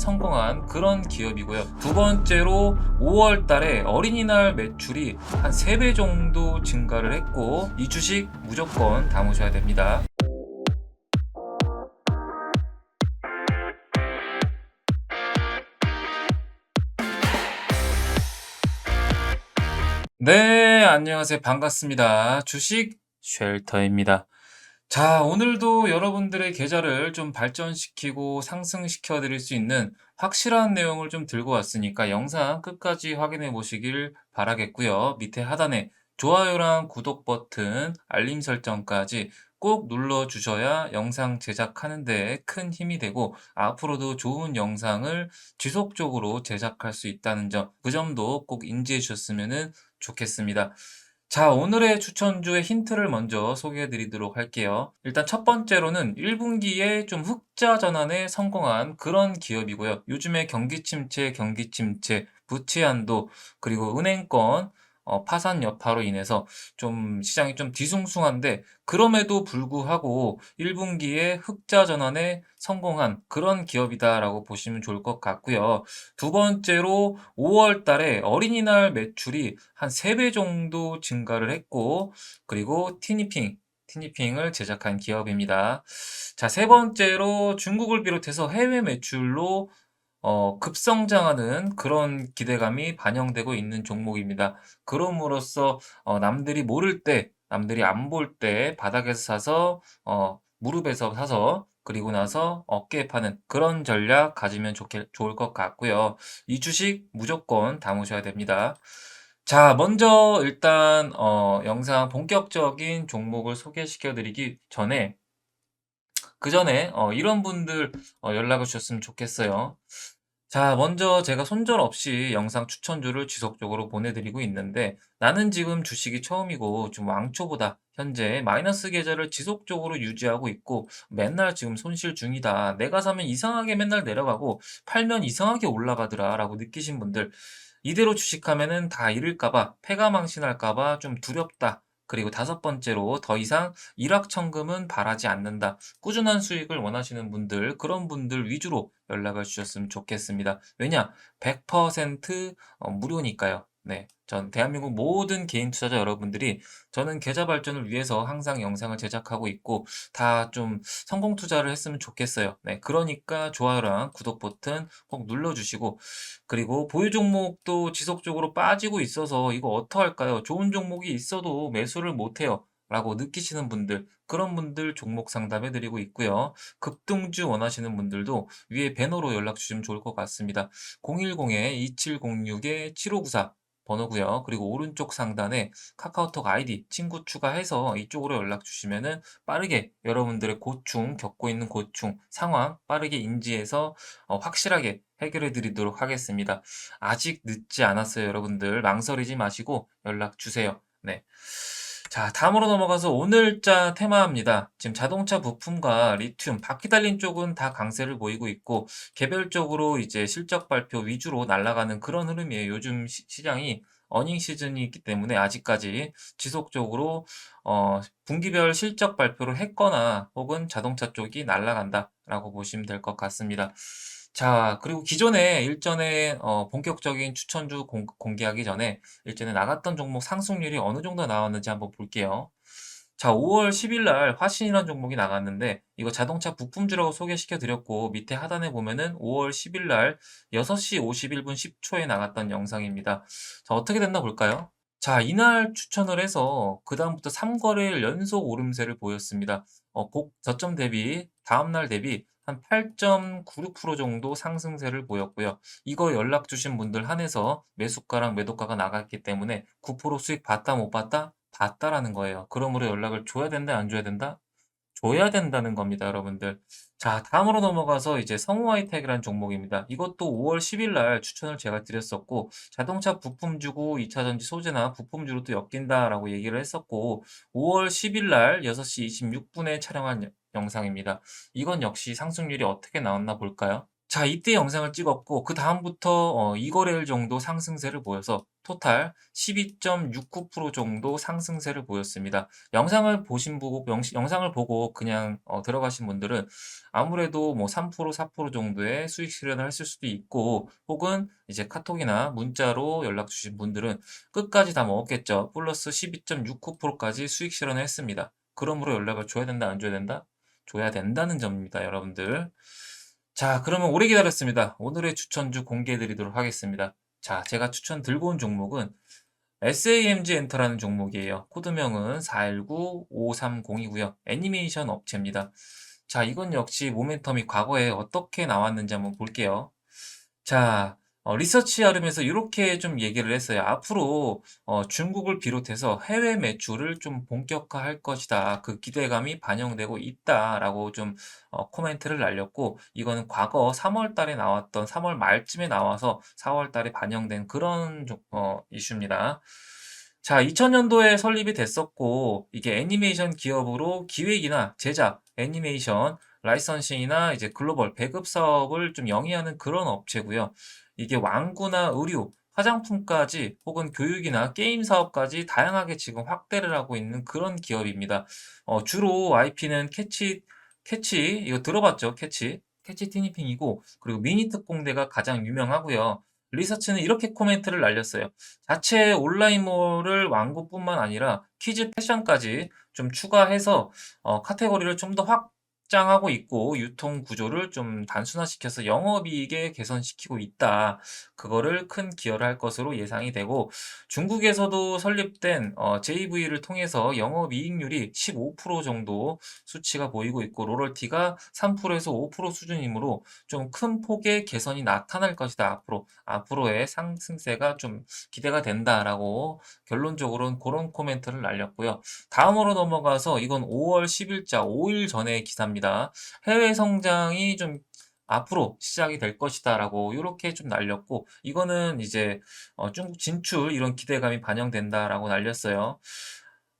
성공한 그런 기업이고요. 두 번째로 5월 달에 어린이날 매출이 한 3배 정도 증가를 했고 이 주식 무조건 담으셔야 됩니다. 네, 안녕하세요. 반갑습니다. 주식 쉘터입니다. 자, 오늘도 여러분들의 계좌를 좀 발전시키고 상승시켜 드릴 수 있는 확실한 내용을 좀 들고 왔으니까 영상 끝까지 확인해 보시길 바라겠고요. 밑에 하단에 좋아요랑 구독 버튼, 알림 설정까지 꼭 눌러 주셔야 영상 제작하는 데 큰 힘이 되고 앞으로도 좋은 영상을 지속적으로 제작할 수 있다는 점, 그 점도 꼭 인지해 주셨으면 좋겠습니다. 자, 오늘의 추천주의 힌트를 먼저 소개해 드리도록 할게요. 일단 첫 번째로는 1분기에 좀 흑자 전환에 성공한 그런 기업이고요. 요즘에 경기 침체, 경기 침체, 부채 한도, 그리고 은행권, 어, 파산 여파로 인해서 좀 시장이 좀 뒤숭숭한데 그럼에도 불구하고 1분기에 흑자 전환에 성공한 그런 기업이다라고 보시면 좋을 것 같고요. 두 번째로 5월 달에 어린이날 매출이 한 3배 정도 증가를 했고 그리고 티니핑 티니핑을 제작한 기업입니다. 자, 세 번째로 중국을 비롯해서 해외 매출로 어, 급성장하는 그런 기대감이 반영되고 있는 종목입니다. 그럼으로써 어, 남들이 모를 때, 남들이 안 볼 때 바닥에서 사서 어, 무릎에서 사서 그리고 나서 어깨에 파는 그런 전략 가지면 좋게, 좋을 것 같고요. 이 주식 무조건 담으셔야 됩니다. 자, 먼저 일단 어, 영상 본격적인 종목을 소개시켜 드리기 전에 그 전에 어, 이런 분들 어, 연락을 주셨으면 좋겠어요. 자, 먼저 제가 손절 없이 영상 추천주를 지속적으로 보내드리고 있는데 나는 지금 주식이 처음이고 좀 왕초보다 현재 마이너스 계좌를 지속적으로 유지하고 있고 맨날 지금 손실 중이다. 내가 사면 이상하게 맨날 내려가고 팔면 이상하게 올라가더라 라고 느끼신 분들 이대로 주식하면은 다 잃을까 봐 패가망신할까 봐 좀 두렵다. 그리고 다섯 번째로 더 이상 일확천금은 바라지 않는다. 꾸준한 수익을 원하시는 분들, 그런 분들 위주로 연락을 주셨으면 좋겠습니다. 왜냐? 100% 어, 무료니까요. 네. 전 대한민국 모든 개인 투자자 여러분들이 저는 계좌 발전을 위해서 항상 영상을 제작하고 있고 다 좀 성공 투자를 했으면 좋겠어요. 네. 그러니까 좋아요랑 구독 버튼 꼭 눌러주시고 그리고 보유 종목도 지속적으로 빠지고 있어서 이거 어떡할까요? 좋은 종목이 있어도 매수를 못해요. 라고 느끼시는 분들, 그런 분들 종목 상담해 드리고 있고요. 급등주 원하시는 분들도 위에 배너로 연락 주시면 좋을 것 같습니다. 010-2706-7594 번호고요. 그리고 오른쪽 상단에 카카오톡 아이디 친구 추가해서 이쪽으로 연락 주시면은 빠르게 여러분들의 고충, 겪고 있는 고충, 상황 빠르게 인지해서 어, 확실하게 해결해 드리도록 하겠습니다. 아직 늦지 않았어요, 여러분들. 망설이지 마시고 연락 주세요. 네. 자, 다음으로 넘어가서 오늘자 테마입니다. 지금 자동차 부품과 리튬, 바퀴 달린 쪽은 다 강세를 보이고 있고 개별적으로 이제 실적 발표 위주로 날아가는 그런 흐름이에요. 요즘 시, 시장이 어닝 시즌이 있기 때문에 아직까지 지속적으로 어, 분기별 실적 발표를 했거나 혹은 자동차 쪽이 날아간다라고 보시면 될 것 같습니다. 자, 그리고 기존에 일전에 어, 본격적인 추천주 공, 공개하기 전에 일전에 나갔던 종목 상승률이 어느 정도 나왔는지 한번 볼게요. 자, 5월 10일 날 화신이라는 종목이 나갔는데 이거 자동차 부품주라고 소개시켜 드렸고 밑에 하단에 보면은 5월 10일 날 6시 51분 10초에 나갔던 영상입니다. 자, 어떻게 됐나 볼까요? 자, 이날 추천을 해서 그다음부터 3거래일 연속 오름세를 보였습니다. 어, 곡 저점 대비 다음 날 대비 한 8.96% 정도 상승세를 보였고요. 이거 연락 주신 분들 한해서 매수가랑 매도가가 나갔기 때문에 9% 수익 봤다 못 봤다? 봤다라는 거예요. 그러므로 연락을 줘야 된다 안 줘야 된다? 줘야 된다는 겁니다, 여러분들. 자, 다음으로 넘어가서 이제 성우 하이텍이라는 종목입니다. 이것도 5월 10일 날 추천을 제가 드렸었고, 자동차 부품주고 2차 전지 소재나 부품주로 또 엮인다라고 얘기를 했었고, 5월 10일 날 6시 26분에 촬영한 여- 영상입니다. 이건 역시 상승률이 어떻게 나왔나 볼까요? 자 이때 영상을 찍었고 그 다음부터 어 2 거래일 정도 상승세를 보여서 토탈 12.69% 정도 상승세를 보였습니다. 영상을 보신 보고 영상을 보고 그냥 어 들어가신 분들은 아무래도 뭐 3% 4% 정도의 수익 실현을 했을 수도 있고 혹은 이제 카톡이나 문자로 연락 주신 분들은 끝까지 다 먹었겠죠. 플러스 12.69% 까지 수익 실현을 했습니다. 그러므로 연락을 줘야 된다 안 줘야 된다? 줘야 된다는 점입니다 여러분들. 자 그러면 오래 기다렸습니다. 오늘의 추천주 공개해 드리도록 하겠습니다. 자 제가 추천 들고 온 종목은 SAMG 엔터라는 종목이에요. 코드명은 419530이고요. 애니메이션 업체입니다. 자 이건 역시 모멘텀이 과거에 어떻게 나왔는지 한번 볼게요. 자 어 리서치 아름에서 이렇게 좀 얘기를 했어요. "앞으로 어 중국을 비롯해서 해외 매출을 좀 본격화할 것이다. 그 기대감이 반영되고 있다."라고 좀 어 코멘트를 날렸고 이거는 과거 3월 달에 나왔던 3월 말쯤에 나와서 4월 달에 반영된 그런 종어 이슈입니다. 자 2000 년도에 설립이 됐었고 이게 애니메이션 기업으로 기획이나 제작, 애니메이션, 라이선싱이나 이제 글로벌 배급 사업을 좀 영위하는 그런 업체고요. 이게 완구나 의류, 화장품까지 혹은 교육이나 게임 사업까지 다양하게 지금 확대를 하고 있는 그런 기업입니다. 어 주로 IP는 캐치 캐치 이거 들어봤죠? 캐치. 캐치 티니핑이고 그리고 미니 특공대가 가장 유명하고요. 리서치는 이렇게 코멘트를 날렸어요. 자체 온라인몰을 완구뿐만 아니라 키즈 패션까지 좀 추가해서 어 카테고리를 좀 더 확 장하고 있고 유통 구조를 좀 단순화시켜서 영업이익에 개선시키고 있다. 그거를 큰 기여를 할 것으로 예상이 되고 중국에서도 설립된 어 JV를 통해서 영업이익률이 15% 정도 수치가 보이고 있고 로열티가 3%에서 5% 수준이므로 좀 큰 폭의 개선이 나타날 것이다 앞으로. 앞으로의 상승세가 좀 기대가 된다라고 결론적으로는 고런 코멘트를 날렸고요. 다음으로 넘어가서 이건 5월 10 일자 5일 전의 기사입니다. " 해외 성장이 좀 앞으로 시작이 될 것이다."라고 요렇게 좀 날렸고 이거는 이제 어 "중국 진출 이런 기대감이 반영된다."라고 날렸어요.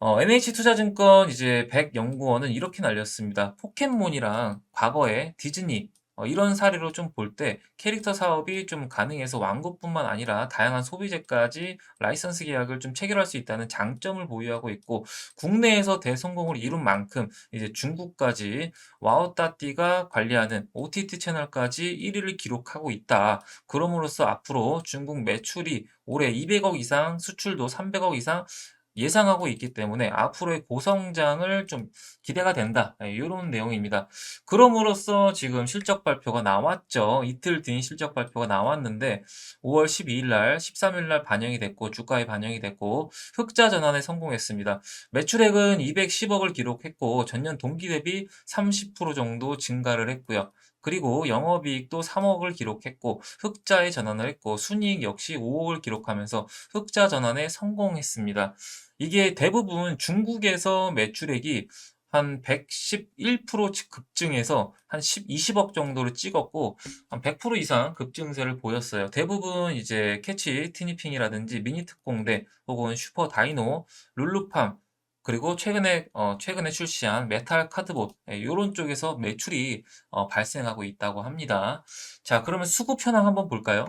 어 NH투자증권 이제 백 연구원은 이렇게 날렸습니다. "포켓몬이랑 과거에 디즈니 어 이런 사례로 좀 볼 때 캐릭터 사업이 좀 가능해서 완구뿐만 아니라 다양한 소비재까지 라이선스 계약을 좀 체결할 수 있다는 장점을 보유하고 있고 국내에서 대성공을 이룬 만큼 이제 중국까지 와우따띠가 관리하는 OTT 채널까지 1 위를 기록하고 있다. 그럼으로써 앞으로 중국 매출이 올해 200억 이상, 수출도 300억 이상 예상하고 있기 때문에 앞으로의 고성장을 좀 기대가 된다. 예 요런 내용입니다. 그럼으로써 지금 실적 발표가 나왔죠. 이틀 뒤인 실적 발표가 나왔는데 5월 12일 날, 13일 날 반영이 됐고 주가에 반영이 됐고 흑자 전환에 성공했습니다. 매출액은 210억을 기록했고 전년 동기 대비 30% 정도 증가를 했고요. 그리고 영업이익도 3억을 기록했고 흑자에 전환을 했고 순이익 역시 5억을 기록하면서 흑자 전환에 성공했습니다. 이게 대부분 중국에서 매출액이 한 111%치 급증해서 한 10 20억 정도를 찍었고 한 100% 이상 급증세를 보였어요. 대부분 이제 캐치 티니핑이라든지 미니 특공대 혹은 슈퍼 다이노, 룰루팜 그리고 최근에 어 최근에 출시한 메탈 카드봇 예 요런 쪽에서 매출이 어 발생하고 있다고 합니다. 자 그러면 수급 현황 한번 볼까요?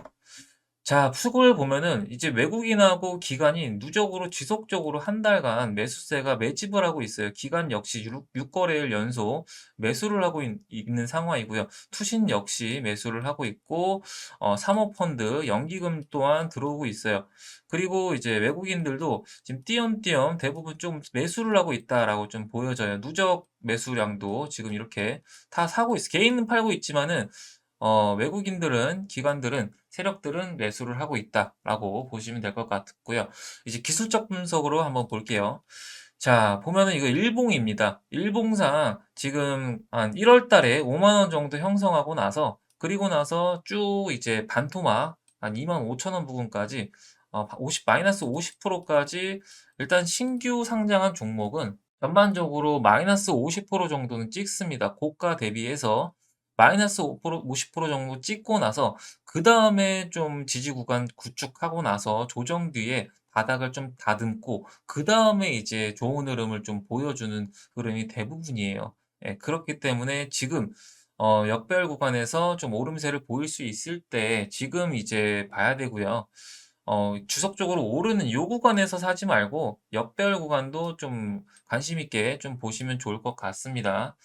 자 수급을 보면은 이제 외국인하고 기관이 누적으로 지속적으로 한 달간 매수세가 매집을 하고 있어요. 기관 역시 6 거래일 연속 매수를 하고 있 있는 상황이고요. 투신 역시 매수를 하고 있고 어 사모펀드, 연기금 또한 들어오고 있어요. 그리고 이제 외국인들도 지금 띄엄띄엄 대부분 좀 매수를 하고 있다라고 좀 보여져요. 누적 매수량도 지금 이렇게 다 사고 있어 개인은 팔고 있지만은 어 외국인들은 기관들은 세력들은 매수를 하고 있다라고 보시면 될 것 같고요. 이제 기술적 분석으로 한번 볼게요. 자 보면은 이거 일봉입니다. 일봉상 지금 한 1월 달에 5만 원 정도 형성하고 나서 그리고 나서 쭉 이제 반토막 한 25,000원 부근까지 어 오십 마이너스 50% 까지 일단 신규 상장한 종목은 전반적으로 마이너스 50% 정도는 찍습니다. 고가 대비해서 마이너스 5% 50% 정도 찍고 나서 그 다음에 좀 지지 구간 구축하고 나서 조정 뒤에 바닥을 좀 다듬고 그 다음에 이제 좋은 흐름을 좀 보여주는 흐름이 대부분이에요. 예 그렇기 때문에 지금 어 역배열 구간에서 좀 오름세를 보일 수 있을 때 지금 이제 봐야 되고요. 어 지속적으로 오르는 요 구간에서 사지 말고 역배열 구간도 좀 관심 있게 좀 보시면 좋을 것 같습니다.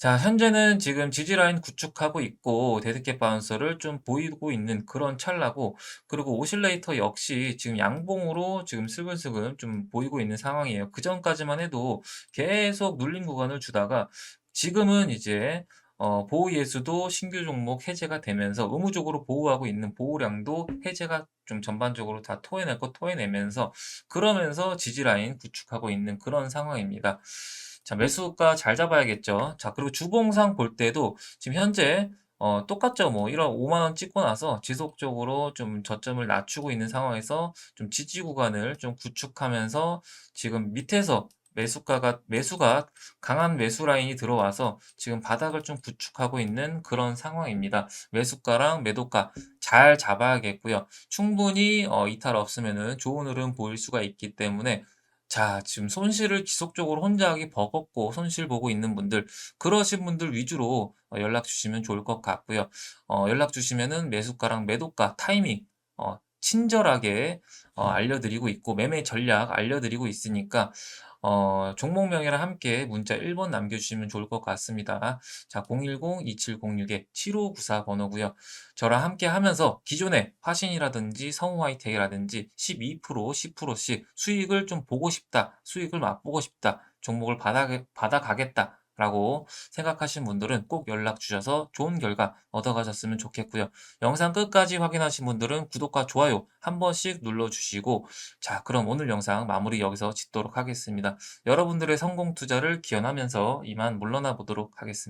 자 현재는 지금 지지 라인 구축하고 있고 데드캣 바운서를 좀 보이고 있는 그런 찰나고 그리고 오실레이터 역시 지금 양봉으로 지금 슬금슬금 좀 보이고 있는 상황이에요. 그 전까지만 해도 계속 눌림 구간을 주다가 지금은 이제 어 보호 예수도 신규 종목 해제가 되면서 의무적으로 보호하고 있는 보호량도 해제가 좀 전반적으로 다 토해낼 거 토해내면서 그러면서 지지 라인 구축하고 있는 그런 상황입니다. 자 매수가 잘 잡아야겠죠. 자 그리고 주봉상 볼 때도 지금 현재 어 똑같죠. 뭐 이런 5만 원 찍고 나서 지속적으로 좀 저점을 낮추고 있는 상황에서 좀 지지 구간을 좀 구축하면서 지금 밑에서 매수가가 매수가 강한 매수 라인이 들어와서 지금 바닥을 좀 구축하고 있는 그런 상황입니다. 매수가랑 매도가 잘 잡아야겠고요. 충분히 어 이탈 없으면은 좋은 흐름 보일 수가 있기 때문에 자 지금 손실을 지속적으로 혼자 하기 버겁고 손실 보고 있는 분들 그러신 분들 위주로 어 연락 주시면 좋을 것 같고요. 어 연락 주시면은 매수가랑 매도가 타이밍 어 친절하게 어 알려드리고 있고 매매 전략 알려드리고 있으니까 어 종목명이랑 함께 문자 1번 남겨 주시면 좋을 것 같습니다. 자 010-2706-7594 번호고요. 저랑 함께 하면서 기존에 화신이라든지 성우 하이텍이라든지 12% 10%씩 수익을 좀 보고 싶다. 수익을 맛보고 싶다. 종목을 받아 받아가겠다. 라고 생각하신 분들은 꼭 연락 주셔서 좋은 결과 얻어 가셨으면 좋겠고요. 영상 끝까지 확인하신 분들은 구독과 좋아요 한 번씩 눌러 주시고 자 그럼 오늘 영상 마무리 여기서 짓도록 하겠습니다. 여러분들의 성공 투자를 기원하면서 이만 물러나 보도록 하겠습니다.